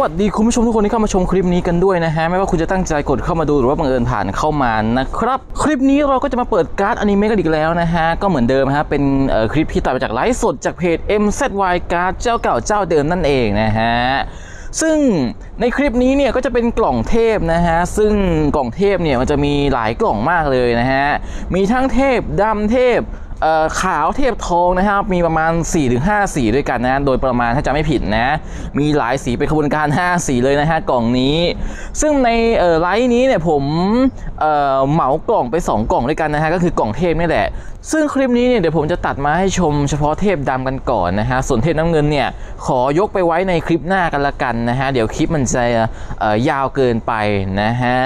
วัสดีคุณผู้ชมทุกคนที่เข้ามาชมคลิปนี้กันด้วยนะฮะไม่ว่าคุณจะตั้งใจกดเข้ามาดูหรือว่าบังเอิญผ่านเข้ามานะครับ คลิปนี้เราก็จะมาเปิดการ์ดอนิเมะกันอีกแล้วนะฮะก็เหมือนเดิมฮะเป็นคลิปที่ต่อมาจากไลฟ์สดจากเพจ MZY การ์ดเจ้าเก่าเจ้าเดิมนั่นเองนะฮะซึ่งในคลิปนี้เนี่ยก็จะเป็นกล่องเทพนะฮะ ซึ่งกล่องเทพเนี่ยมันจะมีหลายกล่องมากเลยนะฮะ มีทั้งเทพดำเทพ ขาวเทพทองนะครับ มีประมาณ 4-5 สีด้วยกันนะ โดยประมาณถ้าจะไม่ผิดนะ มีหลายสีเป็นขบวนการ 5 สีเลยนะฮะกล่องนี้ ซึ่งในไลฟ์นี้เนี่ยผมเอ่อเหมากล่องไป 2 กล่องด้วยกันนะฮะก็คือกล่องเทพนี่แหละ ซึ่งคลิปนี้เนี่ยเดี๋ยวผมจะตัดมาให้ชมเฉพาะเทพดำกันก่อนนะฮะ ส่วนเทพน้ำเงินเนี่ยขอยกไปไว้ในคลิปหน้ากันละกันนะฮะ เดี๋ยวคลิปมันจะยาวเกินไปนะฮะ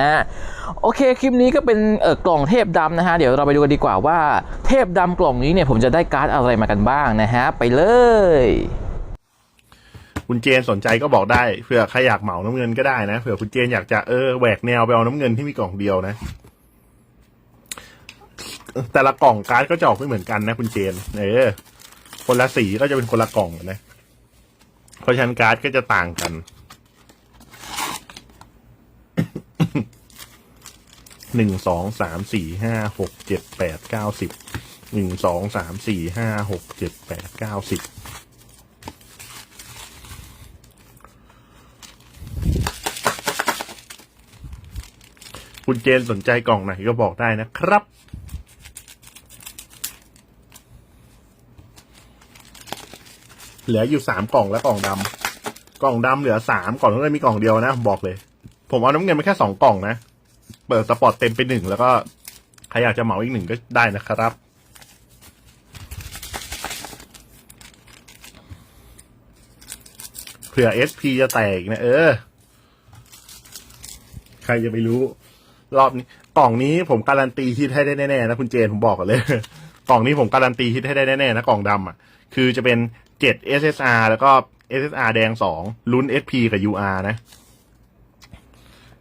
โอเคคลิปนี้ก็เป็นกล่องเทพดำนะฮะ เดี๋ยวเราไปดูกันดีกว่าว่าเทพดำกล่องนี้เนี่ยผมจะได้การ์ดอะไรมากันบ้างนะฮะ ไปเลย คุณเจนสนใจก็บอกได้เผื่อใครอยากเหมาน้ำเงินก็ได้นะเผื่อคุณเจนอยากจะเออแหวกแนวไปเอาน้ำเงินที่มีกล่องเดียวนะ แต่ละกล่องการ์ดก็จะออกไม่เหมือนกันนะคุณเจนเออ คนละสีก็จะเป็นคนละกล่องนะ เพราะฉะนั้นการ์ดก็จะต่างกัน หนึ่งสองสามสี่ห้าหกเจ็ดแปดเก้าสิบ หนึ่งสองสามสี่ห้าหกเจ็ดแปดเก้าสิบคุณเจนสนใจกล่องไหนก็บอกได้นะครับ เหลืออยู่สามกล่องแล้วกล่องดำกล่องดำเหลือสามกล่องต้องมีกล่องเดียวนะบอกเลย ผมเอาน้ำเงินมาแค่สองกล่องนะ เปิดสปอร์ตเต็มไปหนึ่งแล้วก็ใครอยากจะเหมาอีกหนึ่งก็ได้นะครับ เผื่อ SP จะแตกนะเออ ใครจะไปรู้ รอบนี้กล่องนี้ผมการันตีฮิตให้ได้แน่ๆนะคุณเจนผมบอกกันเลย กล่องนี้ผมการันตีฮิตให้ได้แน่ๆนะกล่องดำอะ คือจะเป็น เจ็ด SSR แล้วก็ SSR แดงสองลุ้น SP กับ UR นะ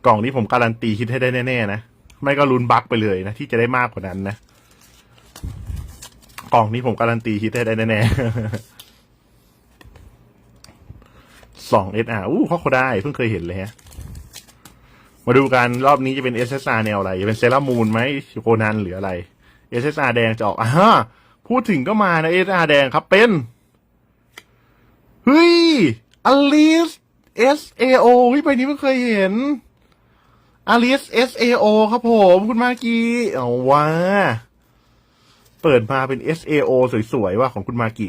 กล่องนี้ผมการันตีฮิตให้ได้แน่ๆนะ ไม่ก็ลุ้นบั๊กไปเลยนะ ที่จะได้มากกว่านั้นนะ กล่องนี้ผมการันตีฮิตให้ได้แน่ๆสอง SR อู้เขาเขาได้เพิ่งเคยเห็นเลยฮะ มาดูกันรอบนี้จะเป็น SSR แนวอะไร จะเป็นเซรามูนไหมโคนันหรืออะไร SSR แดงจะออกอ่าพูดถึงก็มานะ SSR แดงครับเป็น เฮ้ยอลิส SAO เฮ้ยไปนี้ไม่เคยเห็นอลิส SAO ครับผมคุณมากีเอาว่า เปิดมาเป็น SAO สวยๆว่าของคุณมากิ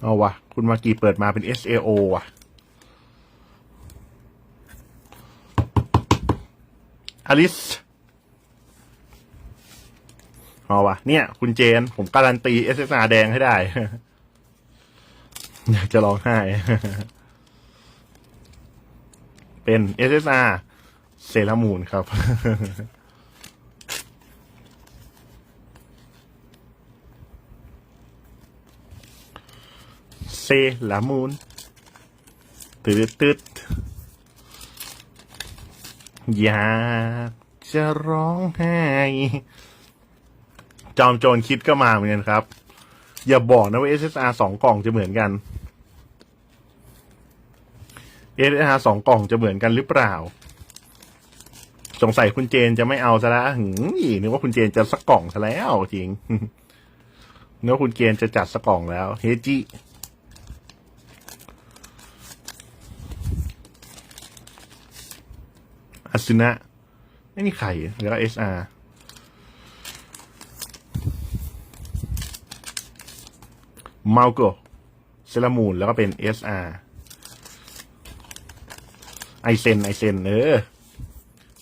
เอาวะคุณมากีเปิดมาเป็น SAO ว่ะ อลิส เอาวะเนี่ย คุณเจน ผมการันตี SSR แดงให้ได้ อยากจะร้องไห้ เป็น SSR เอสาเซรามูนครับ เซลามูนตืดตืดอยากจะร้องไห้ จอมโจรคิดก็มาเหมือนกันครับ อย่าบอกนะว่า SSR สองกล่องจะเหมือนกัน SSR สองกล่องจะเหมือนกันหรือเปล่า สงสัยคุณเจนจะไม่เอาซะแล้วหืมนึกว่าคุณเจนจะสักกล่องซะแล้วจริงนึกว่าคุณเจนจะจัดสักกล่องแล้ว เฮจิอาซึนะไม่นี่ใครแล้วเอสอาร์ มาโกเซรามูนแล้วก็เป็นเอสอาร์ไอเซนไอเซนเออ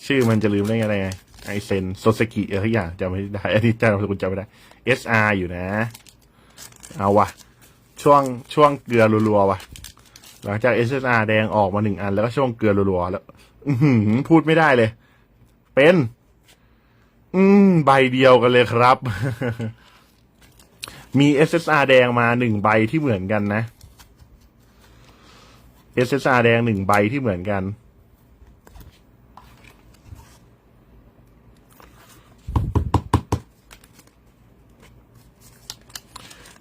ชื่อมันจะลืมได้ไงไงไอเซนโซสกิเออทุกอย่างจำไม่ได้อันนี้จำคุณจำไม่ได้เอสอาร์อยู่นะ เอาวะช่วงช่วงเกลือรัวๆวะหลังจาก SSR แดงออกมาหนึ่งอันแล้วก็ช่วงเกลือรัวๆแล้วอืพูดไม่ได้เลย เป็น อืม ใบเดียวกันเลยครับ มี SSR แดงมาหนึ่งใบที่เหมือนกันนะ SSR แดงหนึ่งใบที่เหมือนกัน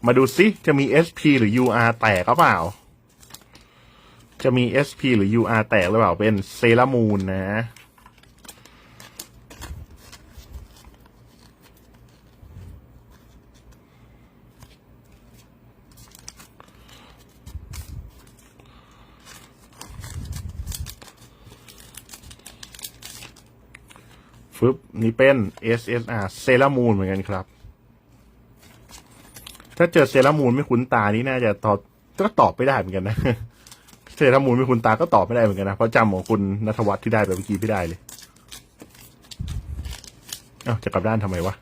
มาดูซิจะมี SP หรือ UR แตกหรือเปล่า จะมี SP หรือ UR แตกหรือเปล่าเป็นเซรามูนนะ ฟึบนี่เป็น SSR เซรามูนเหมือนกันครับ ถ้าเจอเซรามูนไม่คุ้นตานี่น่าจะตอบก็ตอบไม่ได้เหมือนกันนะเซรามูนไม่คุ้นตาก็ตอบไม่ได้เหมือนกันนะเพราะจำของคุณนัทวัฒน์ที่ได้ไปเมื่อกี้ไม่ได้เลยเอ้าจะกลับด้านทำไมวะ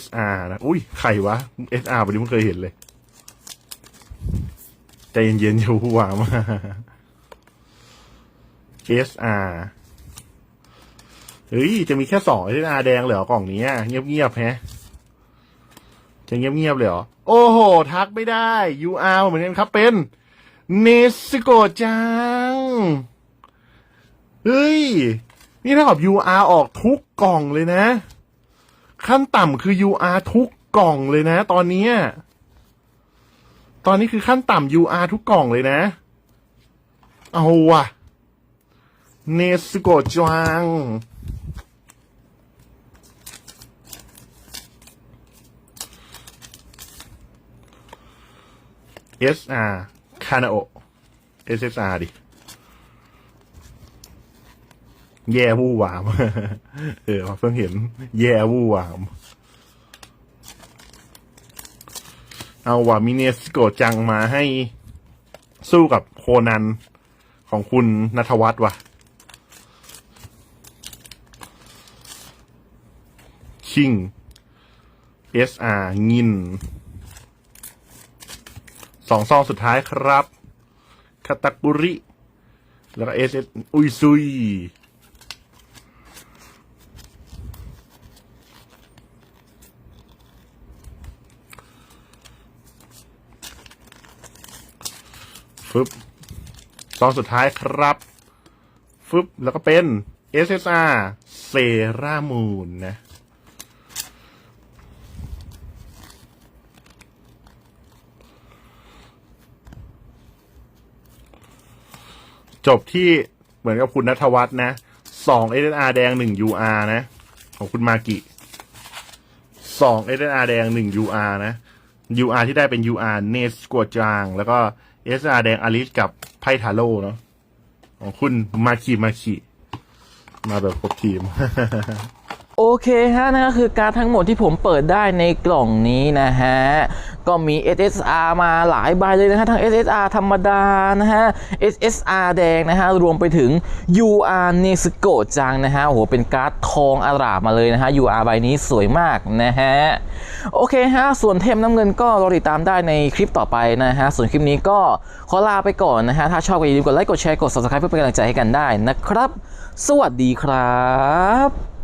SR นะอุ้ยใครวะ SR วันนี้เพิ่เคยเห็นเลยใจเย็นๆอย่าหัวมา SR เฮ้ย จะมีแค่สองที่นาแดงเหรอกล่องนี้เงียบๆแฮะจะเงียบๆเลยเหรอ โอ้โห ทักไม่ได้ UR เหมือนกันครับเป็นเนสโกจัง เฮ้ย นี่เท่ากับ UR ออกทุกกล่องเลยนะ ขั้นต่ำคือ UR ทุกกล่องเลยนะ ตอนนี้ ตอนนี้คือขั้นต่ำ UR ทุกกล่องเลยนะ เอาว่ะ เนสโกจัง SR คานาโอ SSR ดิ แย่วู่วาม เออเพิ่งเห็น แย่วู่วาม เอาว่ามิเนสโกจังมาให้สู้กับโคนันของคุณนัทวัฒน์ว่ะ คิง SR งิน สองซองสุดท้ายครับคาตากุริ แล้วก็เอสเออุยซุย ฟึบซองสุดท้ายครับ ฟึบแล้วก็เป็น SSR เซรามูนนะ จบที่เหมือนกับคุณนัทวัฒน์นะสอง SNR แดงหนึ่ง UR นะ ของคุณมากิสอง SNR แดงหนึ่ง UR นะ UR ที่ได้เป็น UR เนสกัวจาง แล้วก็ SNR แดงอลิสกับไพทาโร่เนาะของคุณมาคิมาคิมาแบบครบทีม โอเคฮะนั่นก็คือการทั้งหมดที่ผมเปิดได้ในกล่องนี้นะฮะ ก็มี SSR มาหลายใบเลยนะฮะทั้ง SSR ธรรมดานะฮะ SSR แดงนะฮะรวมไปถึง UR เนสโกจังนะฮะโอ้โหเป็นการ์ดทองอารามมาเลยนะฮะ UR ใบนี้สวยมากนะฮะโอเคฮะส่วนเทมน้ำเงินก็รอติดตามได้ในคลิปต่อไปนะฮะส่วนคลิปนี้ก็ขอลาไปก่อนนะฮะถ้าชอบก็อย่าลืมกดไลค์กดแชร์กด subscribe เพื่อเป็นกำลังใจให้กันได้นะครับ สวัสดีครับ